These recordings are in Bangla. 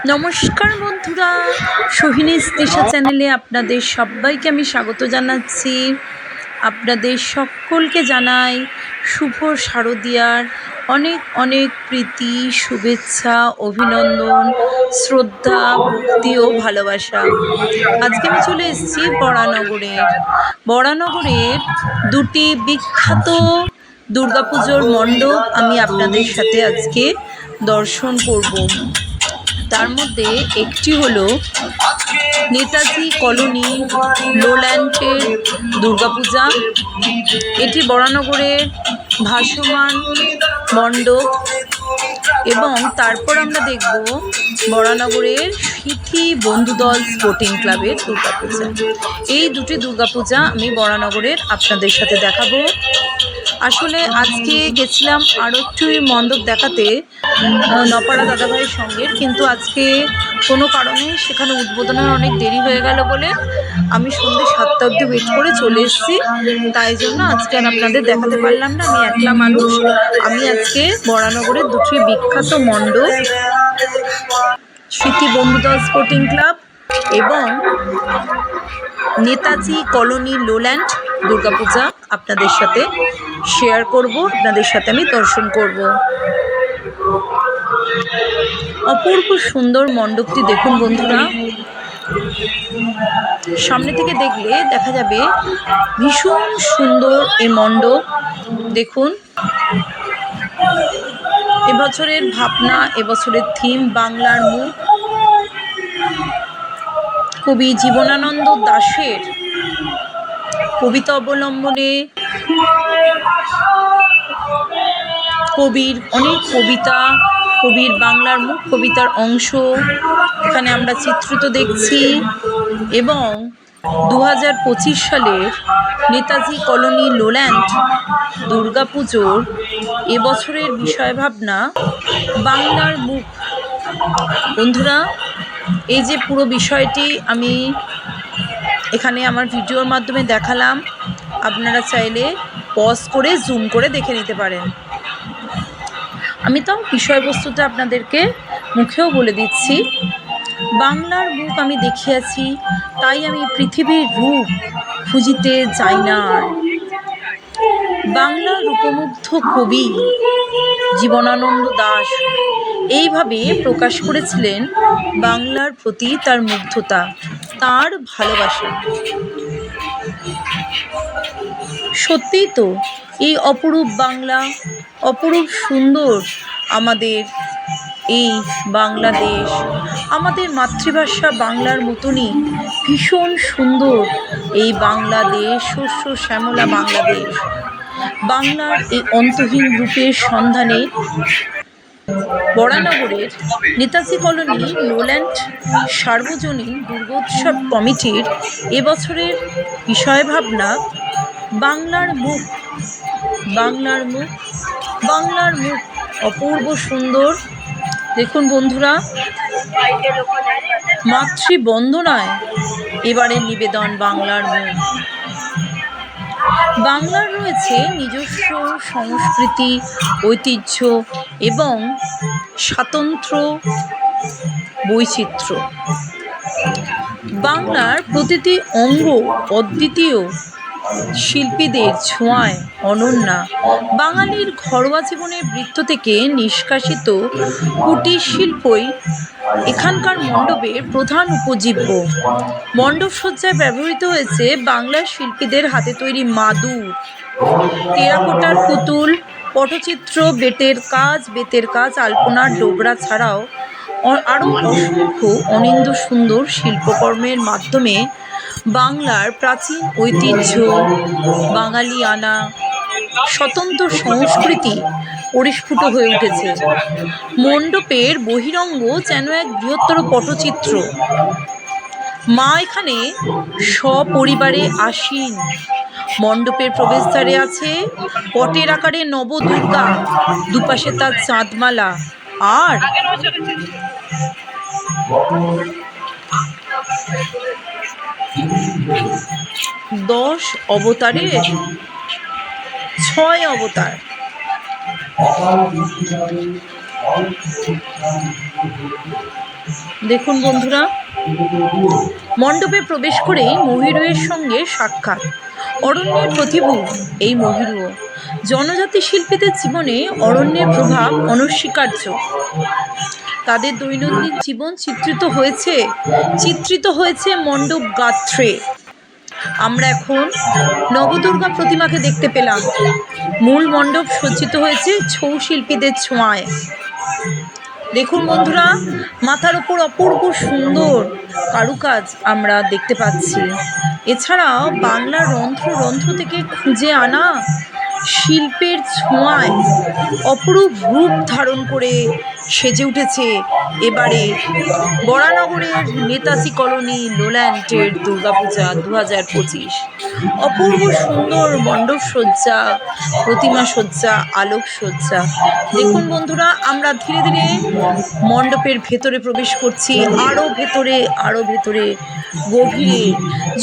নমস্কার বন্ধুরা, সোহিনী স্তেশা চ্যানেলে আপনাদের সবাইকে আমি স্বাগত জানাচ্ছি। আপনাদের সকলকে জানাই শুভ শারদিয়ার অনেক অনেক প্রীতি, শুভেচ্ছা, অভিনন্দন, শ্রদ্ধা, ভক্তি ও ভালোবাসা। আজকে আমি চলে এসেছি বরানগরের বরানগরের দুটি বিখ্যাত দুর্গাপুজোর মণ্ডপ আমি আপনাদের সাথে আজকে দর্শন করব। তার মধ্যে একটি হলো নেতাজি কলোনি, লোল্যান্ডের দুর্গাপূজা। এটি বরানগরের ভাসমান মণ্ডপ এবং তারপর আমরা দেখব বরানগরের সিথি বন্ধুদল স্পোর্টিং ক্লাবের দুর্গাপূজা। এই দুটি দুর্গাপূজা আমি বরানগরের আপনাদের সাথে দেখাবো। আসলে আজকে গেছিলাম আরও একটু মণ্ডপ দেখাতে নপাড়া দাদাভাইয়ের সঙ্গে। কিন্তু আজকে কোনো কারণে সেখানে উদ্বোধনের অনেক দেরি হয়ে গেল বলে আমি সন্ধ্যে সাতটা অবধি ওয়েট করে চলে এসেছি। তাই জন্য আজকে আর আপনাদের দেখাতে পারলাম না, আমি একলা মানুষ। আমি আজকে বরানগরের দুটি বিখ্যাত মণ্ডপ, স্মৃতি বন্ধুদল স্পোর্টিং ক্লাব এবং নেতাজি কলোনি লোল্যান্ড দুর্গাপূজা আপনাদের সাথে শেয়ার করব, আপনাদের সাথে আমি দর্শন করব। অপূর্ব সুন্দর মণ্ডপটি দেখুন বন্ধুরা। সামনে থেকে দেখলে দেখা যাবে ভীষণ সুন্দর এই মণ্ডপ, দেখুন। এবছরের ভাবনা, এবছরের থিম বাংলার মুখ কবি জীবনানন্দ দাশের কবিতা অবলম্বনে কবির অনেক কবিতা, কবির বাংলার মুখ কবিতার অংশ এখানে আমরা চিত্রিত দেখছি এবং দু হাজার পঁচিশ সালের নেতাজি কলোনি লোল্যান্ড দুর্গাপুজোর এবছরের বিষয় ভাবনা বাংলার মুখ। বন্ধুরা এই যে পুরো বিষয়টি আমি এখানে আমার ভিডিওর মাধ্যমে দেখালাম, আপনারা চাইলে পজ করে জুম করে দেখে নিতে পারেন আমি তো বিষয়বস্তুটা আপনাদেরকে মুখেও বলে দিচ্ছি বাংলার মুখ আমি দেখিয়াছি, তাই আমি পৃথিবীর রূপ খুঁজিতে যাই না। বাংলার রূপমুগ্ধ কবি জীবনানন্দ দাশ এইভাবে প্রকাশ করেছিলেন বাংলার প্রতি তার মুগ্ধতা, তার ভালোবাসা। সত্যিই তো এই অপরূপ বাংলা, অপরূপ সুন্দর আমাদের এই বাংলাদেশ, আমাদের মাতৃভাষা বাংলার মতনই ভীষণ সুন্দর এই বাংলাদেশ, শস্য শ্যামলা বাংলাদেশ। বাংলার এই অন্তহীন রূপের সন্ধানে বরানগরের নেতাজি কলোনি লোল্যান্ড সার্বজনীন দুর্গোৎসব কমিটির এবছরের বিষয় ভাবনা বাংলার মুখ বাংলার মুখ বাংলার মুখ অপূর্ব সুন্দর। দেখুন বন্ধুরা, মাতৃবন্দনায় এবারের নিবেদন বাংলার মুখ। বাংলার রয়েছে নিজস্ব সংস্কৃতি, ঐতিহ্য এবং স্বাতন্ত্র্য বৈচিত্র্য। বাংলার প্রতিটি অঙ্গ অদ্বিতীয় শিল্পীদের ছোঁয়ায় অনন্যা। বাঙালির ঘরোয়া জীবনের বৃত্ত থেকে নিষ্কাশিত কুটির শিল্পই এখানকার মণ্ডপের প্রধান উপজীব্য। মণ্ডপ সজ্জায় ব্যবহৃত হয়েছে বাংলার শিল্পীদের হাতে তৈরি মাদুর টেরাকোটার পুতুল, পটচিত্র, বেতের কাজ বেতের কাজ, আলপনার ডোবরা ছাড়াও আরও অসংখ্য অনিন্দ সুন্দর শিল্পকর্মের মাধ্যমে বাংলার প্রাচীন ঐতিহ্য, বাঙালিয়ানা, স্বতন্ত্র সংস্কৃতি পরিস্ফুট হয়ে উঠেছে। মণ্ডপের বহিরঙ্গ যেন এক বৃহত্তর পটচিত্র। মা এখানে সপরিবারে আসীন। মণ্ডপের প্রবেশদ্বারে আছে পটের আকারে নবদুর্গা, দুপাশে তার চাঁদমালা আর দশ অবতারে ছয় অবতার। দেখুন বন্ধুরা, মণ্ডপে প্রবেশ করেই মহিরুয়ের সঙ্গে সাক্ষাৎ। অরণ্যের প্রতিভু এই মহিরুয় জনজাতি শিল্পীদের জীবনে অরণ্যের প্রভাব অনস্বীকার্য। তাদের দৈনন্দিন জীবন চিত্রিত হয়েছে চিত্রিত হয়েছে মণ্ডপ গাত্রে। আমরা এখন নবদুর্গা প্রতিমাকে দেখতে পেলাম। মূল মণ্ডপ সজ্জিত হয়েছে ছৌ শিল্পীদের ছোঁয়ায়। দেখুন বন্ধুরা, মাথার ওপর অপূর্ব সুন্দর কারুকাজ আমরা দেখতে পাচ্ছি। এছাড়াও বাংলার রন্ধ্র রন্ধ্র থেকে খুঁজে আনা শিল্পের ছোঁয়ায় অপরূপ রূপ ধারণ করে সেজে উঠেছে এবারে বরানগরের নেতাজি কলোনি লোল্যান্ডের দুর্গাপূজা দু হাজার পঁচিশ। অপূর্ব সুন্দর মণ্ডপ সজ্জা প্রতিমা সজ্জা আলোক সজ্জা দেখুন বন্ধুরা, আমরা ধীরে ধীরে মণ্ডপের ভেতরে প্রবেশ করছি আরও ভেতরে আরও ভেতরে, গভীরে।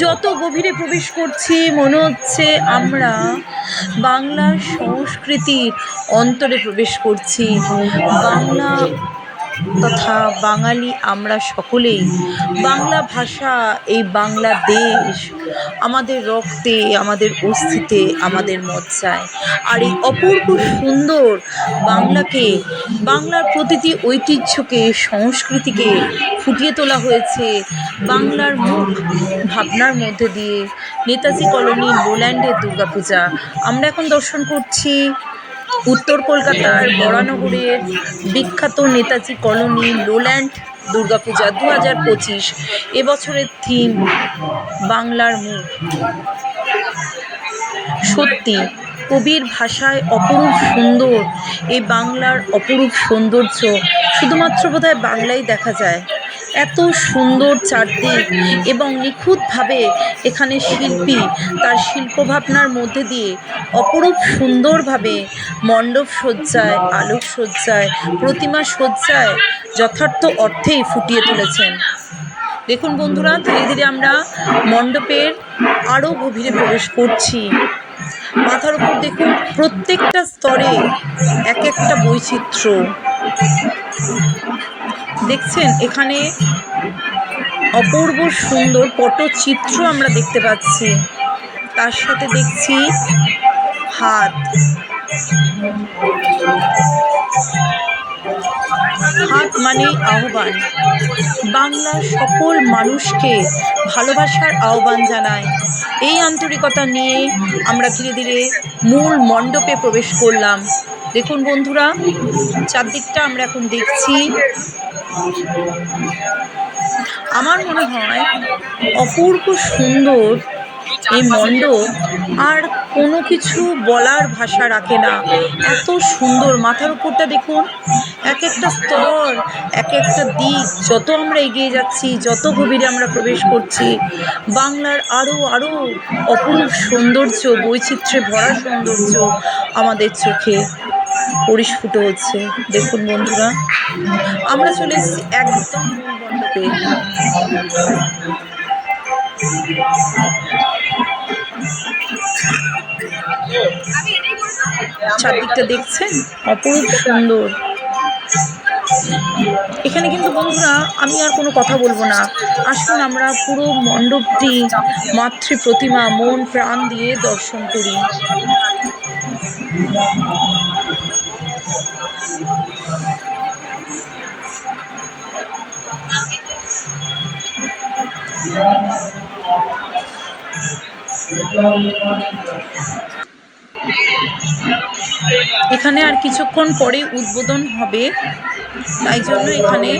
যত গভীরে প্রবেশ করছি, মনে হচ্ছে আমরা বাংলার সংস্কৃতির অন্তরে প্রবেশ করছি। বাংলা তথা বাঙালি আমরা সকলেই। বাংলা ভাষা, এই বাংলা দেশ আমাদের রক্তে, আমাদের অস্থিতে, আমাদের মজ্জায়। আর এই অপূর্ব সুন্দর বাংলাকে, বাংলার প্রতিটি ঐতিহ্যকে, সংস্কৃতিকে ফুটিয়ে তোলা হয়েছে বাংলার মুখ ভাবনার মধ্যে দিয়ে। নেতাজি কলোনি লোল্যান্ডের দুর্গাপূজা। আমরা এখন দর্শন করছি উত্তর কলকাতার বরানগরের বিখ্যাত নেতাজি কলোনি, লোল্যান্ড, দুর্গাপূজা দু হাজার পঁচিশ, এবছরের থিম বাংলার মুখ। সত্যি, কবির ভাষায় অপরূপ সুন্দর এই বাংলার অপরূপ সৌন্দর্য শুধুমাত্র বোধহয় বাংলায় দেখা যায়। এত সুন্দর চারদিক এবং নিখুঁতভাবে এখানে শিল্পী তার শিল্পভাবনার মধ্যে দিয়ে অপরূপ সুন্দরভাবে মণ্ডপ সজ্জায়, আলোক সজ্জায়, প্রতিমা সজ্জায় যথার্থ অর্থেই ফুটিয়ে তুলেছেন। দেখুন বন্ধুরা, ধীরে ধীরে আমরা মণ্ডপের আরও গভীরে প্রবেশ করছি। মাথার উপর দেখুন, প্রত্যেকটা স্তরে এক একটা বৈচিত্র্য। দেখছেন, এখানে অপূর্ব সুন্দর পটচিত্র আমরা দেখতে পাচ্ছি। তার সাথে দেখছি হাত। হাত মানে আহ্বান। বাংলার সকল মানুষকে ভালোবাসার আহ্বান জানায়। এই আন্তরিকতা নিয়ে আমরা ধীরে ধীরে মূল মণ্ডপে প্রবেশ করলাম। দেখুন বন্ধুরা, চারদিকটা আমরা এখন দেখছি। আমার মনে হয় অপূর্ব সুন্দর এই মণ্ডপ আর কোনো কিছু বলার ভাষা রাখে না। এত সুন্দর মাথার উপরটা দেখুন, এক একটা স্তর, এক একটা দিক, যত আমরা এগিয়ে যাচ্ছি, যত গভীরে আমরা প্রবেশ করছি, বাংলার আরও আরও অপরূপ সৌন্দর্য, বৈচিত্র্যে ভরা সৌন্দর্য আমাদের চোখে পরিস্ফুট হচ্ছে দেখুন বন্ধুরা, আমরা চলে এসেছি একদম মূল মণ্ডপে। চারদিকটা দেখছেন? অপরূপ সুন্দর। এখানে কিন্তু বন্ধুরা, আমি আর কোনো কথা বলব না। আসুন আমরা পুরো মণ্ডপটি, মাতৃ প্রতিমা, মন, প্রাণ দিয়ে দর্শন করি। এখানে আর কিছুক্ষণ পরে উদ্বোধন হবে। তাই জন্য এখানে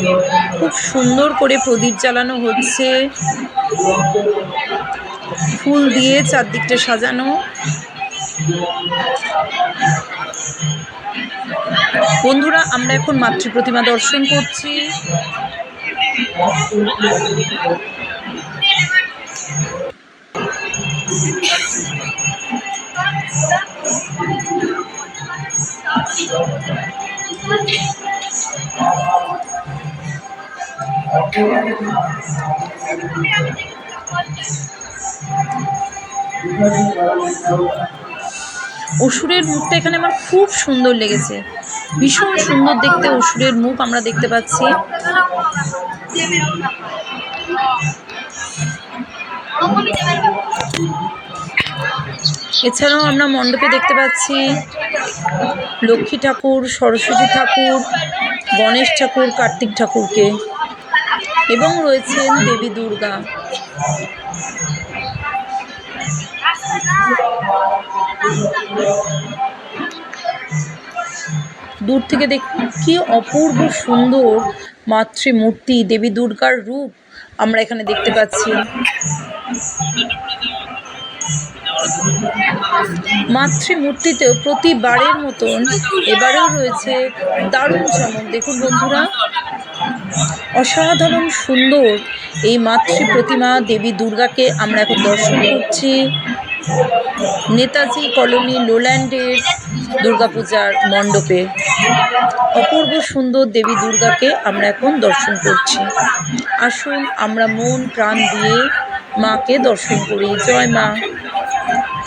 খুব সুন্দর করে প্রদীপ জ্বালানো হচ্ছে। ফুল দিয়ে চারদিকটা সাজানো। বন্ধুরা, আমরা এখন মাতৃ প্রতিমা দর্শন করছি। অসুরের মুখটা এখানে আমার খুব সুন্দর লেগেছে। ভীষণ সুন্দর দেখতে অসুরের মুখ আমরা দেখতে পাচ্ছি। এছাড়াও আমরা মণ্ডপে দেখতে পাচ্ছি লক্ষ্মী ঠাকুর, সরস্বতী ঠাকুর, গণেশ ঠাকুর, কার্তিক ঠাকুরকে এবং রয়েছেন দেবী দুর্গা। দূর থেকে দেখ, কি অপূর্ব সুন্দর মাতৃমূর্তি দেবী দুর্গার রূপ আমরা এখানে দেখতে পাচ্ছি। মাতৃমূর্তিতেও প্রতিবারের মতন এবারেও রয়েছে দারুণ চমক। দেখুন বন্ধুরা, অসাধারণ সুন্দর এই মাতৃ প্রতিমা দেবী দুর্গাকে আমরা এখন দর্শন করছি। নেতাজি কলোনি লোল্যান্ডের দুর্গাপূজার মণ্ডপে। অপূর্ব সুন্দর দেবী দুর্গাকে আমরা এখন দর্শন করছি। আসুন আমরা মন প্রাণ দিয়ে মাকে দর্শন করি। জয় মা।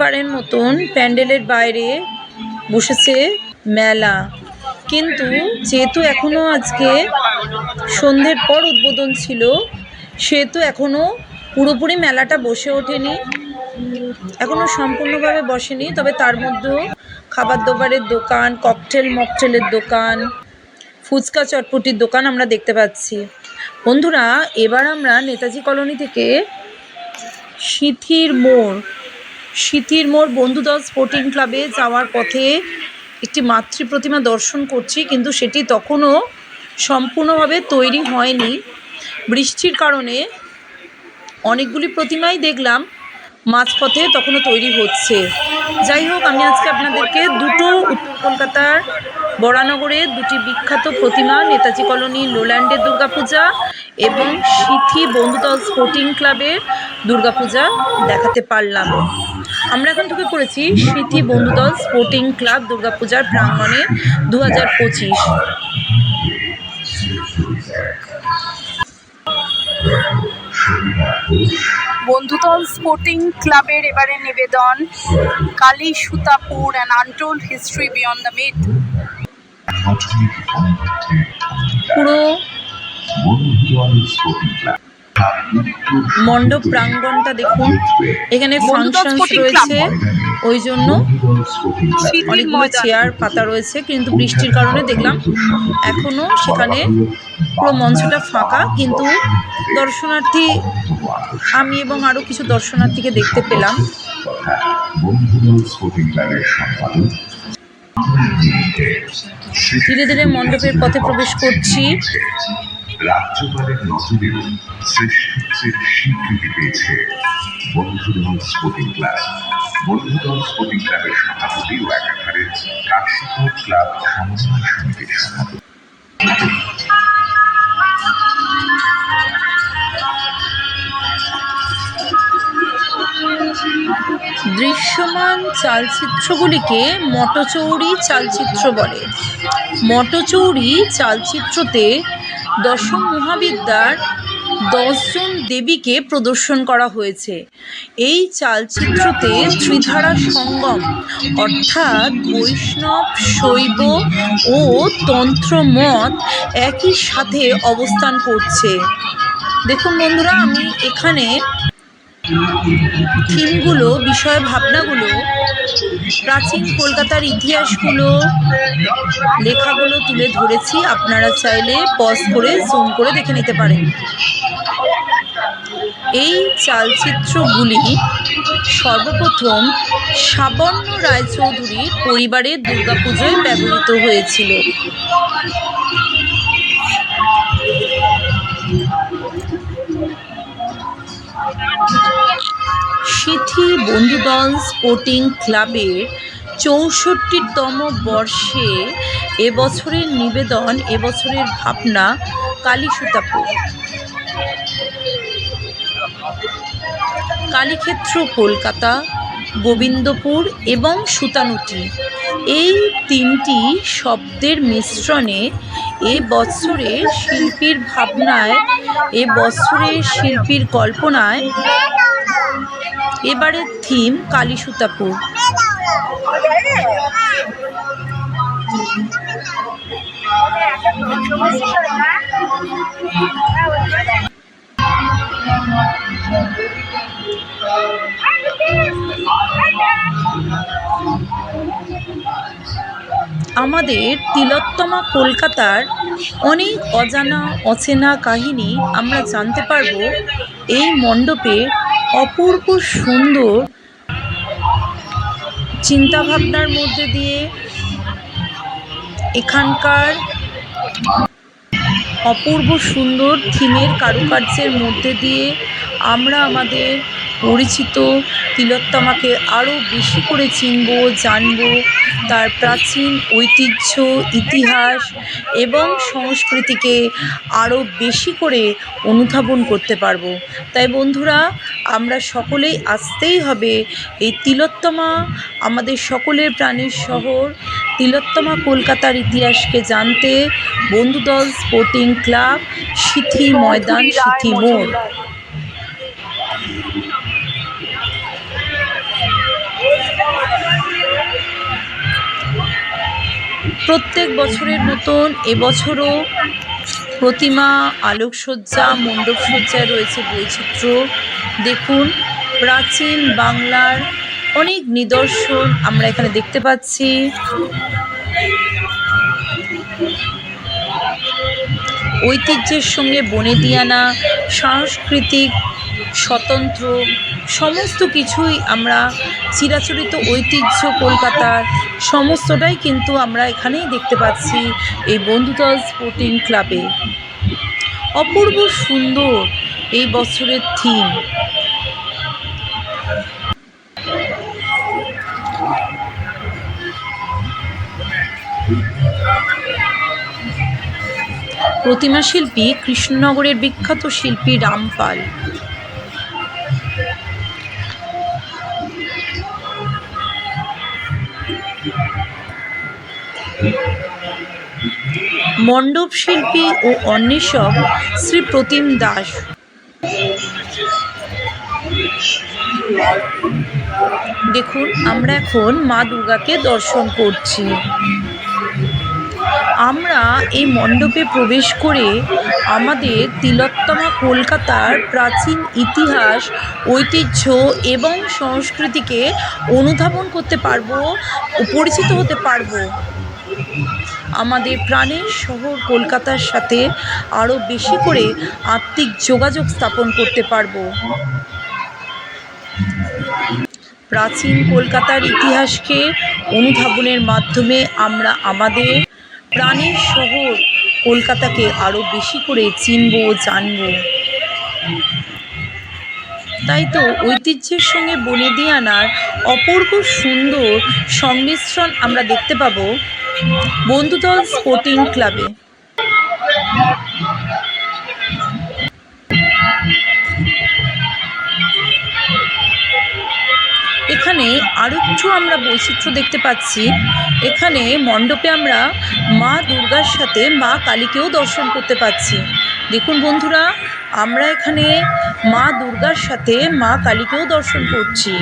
প্রত্যেকবারের মতন প্যান্ডেলের বাইরে বসেছে মেলা। কিন্তু যেহেতু এখনও আজকে সন্ধ্যের পর উদ্বোধন ছিল, সেহেতু এখনও পুরোপুরি মেলাটা বসে ওঠেনি এখনও সম্পূর্ণভাবে বসেনি। তবে তার মধ্যেও খাবার দাবারের দোকান ককটেল মকটেলের দোকান, ফুচকা, চটপটির দোকান আমরা দেখতে পাচ্ছি। বন্ধুরা, এবার আমরা নেতাজি কলোনি থেকে সিথির মোড় সিথির মোড় বন্ধুদল স্পোর্টিং ক্লাবে যাওয়ার পথে একটি মাতৃ প্রতিমা দর্শন করছি, কিন্তু সেটি তখনও সম্পূর্ণভাবে তৈরি হয়নি। বৃষ্টির কারণে অনেকগুলি প্রতিমাই দেখলাম, মাঝপথে তখনও তৈরি হচ্ছে। যাই হোক, আমি আজকে আপনাদেরকে দুটো উত্তর কলকাতার বরানগরের দুটি বিখ্যাত প্রতিমা, নেতাজি কলোনি লোল্যান্ডের দুর্গাপূজা এবং সিথি বন্ধুদল স্পোর্টিং ক্লাবের দুর্গাপূজা দেখাতে পারলাম। আমরা এখন থেকে পড়েছি স্মৃতি বন্ধুদল স্পোর্টিং ক্লাব দুর্গাপূজার প্রাঙ্গণে দু হাজার পঁচিশ। বন্ধুদল স্পোর্টিং ক্লাবের এবারে নিবেদন Kali Sutapur and untold history beyond the myth পুরো মণ্ডপ মণ্ডপ প্রাঙ্গণটা দেখুন। এখানে ফাংশনস রয়েছে। ওই জন্য অনেকগুলো চেয়ার পাতা রয়েছে কিন্তু বৃষ্টির কারণে দেখলাম এখনও সেখানে পুরো মঞ্চটা ফাঁকা কিন্তু দর্শনার্থী আমি এবং আরও কিছু দর্শনার্থীকে দেখতে পেলাম। ধীরে ধীরে মণ্ডপের পথে প্রবেশ করছি। রাজ্যপালের নজরেও শ্রেষ্ঠত্বের স্বীকৃতি পেয়েছে Bandhudal sporting club. Bandhudal sporting ক্লাবের সভাপতি ও একাধারে কাশীপুর ক্লাব সমন্বয় সমিতির সভাপতি। দৃশ্যমান চালচিত্রগুলিকে মটচৌরি চালচিত্র বলে। মটচৌরি চালচিত্রতে দশম মহাবিদ্যার দশজন দেবীকে প্রদর্শন করা হয়েছে। এই চালচিত্রতে ত্রিধারা সঙ্গম, অর্থাৎ বৈষ্ণব, শৈব ও তন্ত্র মত একই সাথে অবস্থান করছে। দেখুন বন্ধুরা, আমি এখানে থিমগুলো বিষয় ভাবনাগুলো, প্রাচীন কলকাতার ইতিহাসগুলো, লেখাগুলো তুলে ধরেছি। আপনারা চাইলে পজ করে জুম করে দেখে নিতে পারেন। এই চালচিত্রগুলি সর্বপ্রথম সাবর্ণ রায়চৌধুরীর পরিবারের দুর্গাপুজোয় ব্যবহৃত হয়েছিল। সিথি বন্ধুদল স্পোর্টিং ক্লাবের চৌষট্টিতম বর্ষে এবছরের নিবেদন, এবছরের ভাবনা কালীসুতাপুর। কালীক্ষেত্র, কলকাতা, গোবিন্দপুর এবং সুতানুটি। এই তিনটি শব্দের মিশ্রণে এ বৎসরের শিল্পীর ভাবনায় এ বৎসরের শিল্পীর কল্পনায় এবারের থিম কালীসুতাপুর আমাদের তিলোত্তমা কলকাতার অনেক অজানা, অচেনা কাহিনী আমরা জানতে পারব এই মণ্ডপে অপূর্ব সুন্দর চিন্তাভাবনার মধ্যে দিয়ে এখানকার অপূর্ব সুন্দর থিমের কারুকার্যের মধ্যে দিয়ে আমরা আমাদের পরিচিত। তিলোত্তমাকে আরও বেশি করে চিনব, জানব তার প্রাচীন ঐতিহ্য, ইতিহাস এবং সংস্কৃতিকে আরও বেশি করে অনুধাবন করতে পারব। তাই বন্ধুরা, আমরা সকলেই আসতেই হবে এই তিলোত্তমা, আমাদের সকলের প্রাণীর শহর। তিলোত্তমা কলকাতার ইতিহাসকে জানতে বন্ধুদল স্পোর্টিং ক্লাব, সিথি ময়দান, সিথি মোড়। প্রত্যেক বছরের মতন এবছরও প্রতিমা আলোকসজ্জা, মণ্ডপসজ্জায় রয়েছে বৈচিত্র্য। দেখুন, প্রাচীন বাংলার অনেক নিদর্শন আমরা এখানে দেখতে পাচ্ছি। ঐতিহ্যের সঙ্গে বনেদিয়ানা সাংস্কৃতিক স্বতন্ত্র, সমস্ত কিছুই আমরা চিরাচরিত ঐতিহ্য কলকাতার সমস্তটাই কিন্তু আমরা এখানেই দেখতে পাচ্ছি এই বন্ধুদল স্পোর্টিং ক্লাবে অপূর্ব সুন্দর এই বছরের থিম প্রতিমা শিল্পী কৃষ্ণনগরের বিখ্যাত শিল্পী রামপাল। মণ্ডপ শিল্পী ও অন্বেষক শ্রী প্রতিম দাস। দেখুন, আমরা এখন মা দুর্গাকে দর্শন করছি। আমরা এই মণ্ডপে প্রবেশ করে আমাদের তিলোত্তমা কলকাতার প্রাচীন ইতিহাস, ঐতিহ্য এবং সংস্কৃতিকে অনুধাবন করতে পারব, পরিচিত হতে পারব। আমাদের প্রাণের শহর কলকাতার সাথে আরও বেশি করে আত্মিক যোগাযোগ স্থাপন করতে পারব। প্রাচীন কলকাতার ইতিহাসকে অনুধাবনের মাধ্যমে আমরা আমাদের প্রাণের শহর কলকাতাকে আরও বেশি করে চিনব জানব। তাই তো ঐতিহ্যের সঙ্গে বনেদিয়ানার অপূর্ব সুন্দর সংমিশ্রণ আমরা দেখতে পাবো। বন্ধুদল স্পোর্টিং ক্লাবে। এখানে আরও একটু আমরা বৈচিত্র্য দেখতে পাচ্ছি। এখানে মণ্ডপে আমরা মা দুর্গার সাথে মা কালীকেও দর্শন করতে পাচ্ছি। দেখুন বন্ধুরা, আমরা এখানে মা দুর্গার সাথে মা কালীকেও দর্শন করছি।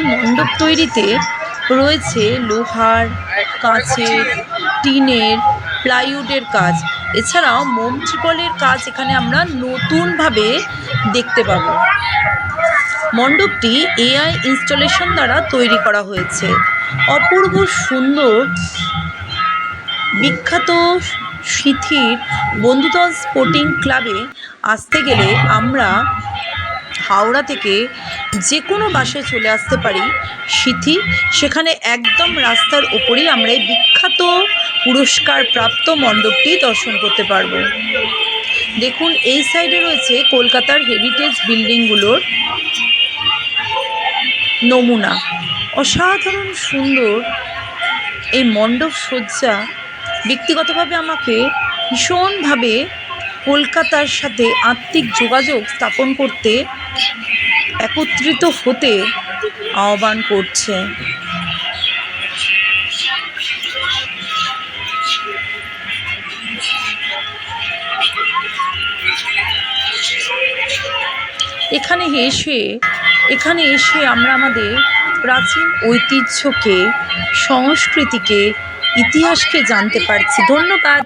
এই মণ্ডপ তৈরিতে রয়েছে লোহার, কাঁচের, টিনের, প্লাইউডের কাজ। এছাড়াও মোম ত্রিপলের কাজ এখানে আমরা নতুনভাবে দেখতে পাবো। মণ্ডপটি এআই ইনস্টলেশন দ্বারা তৈরি করা হয়েছে। অপূর্ব সুন্দর, বিখ্যাত সিথির বন্ধুদল স্পোর্টিং ক্লাবে আসতে গেলে আমরা হাওড়া থেকে যে কোনো বাসে চলে আসতে পারি সিথি। সেখানে একদম রাস্তার ওপরেই আমরা এই বিখ্যাত পুরস্কার প্রাপ্ত মণ্ডপটি দর্শন করতে পারব। দেখুন, এই সাইডে রয়েছে কলকাতার হেরিটেজ বিল্ডিংগুলোর নমুনা। অসাধারণ সুন্দর এই মণ্ডপ সজ্জা। ব্যক্তিগতভাবে আমাকে ভীষণভাবে কলকাতার সাথে আত্মিক যোগাযোগ স্থাপন করতে একত্রিত হতে আহ্বান করছে। এখানে এসে এখানে এসে আমরা আমাদের প্রাচীন ঐতিহ্যকে, সংস্কৃতিকে, ইতিহাসকে জানতে পারছি। ধন্যবাদ।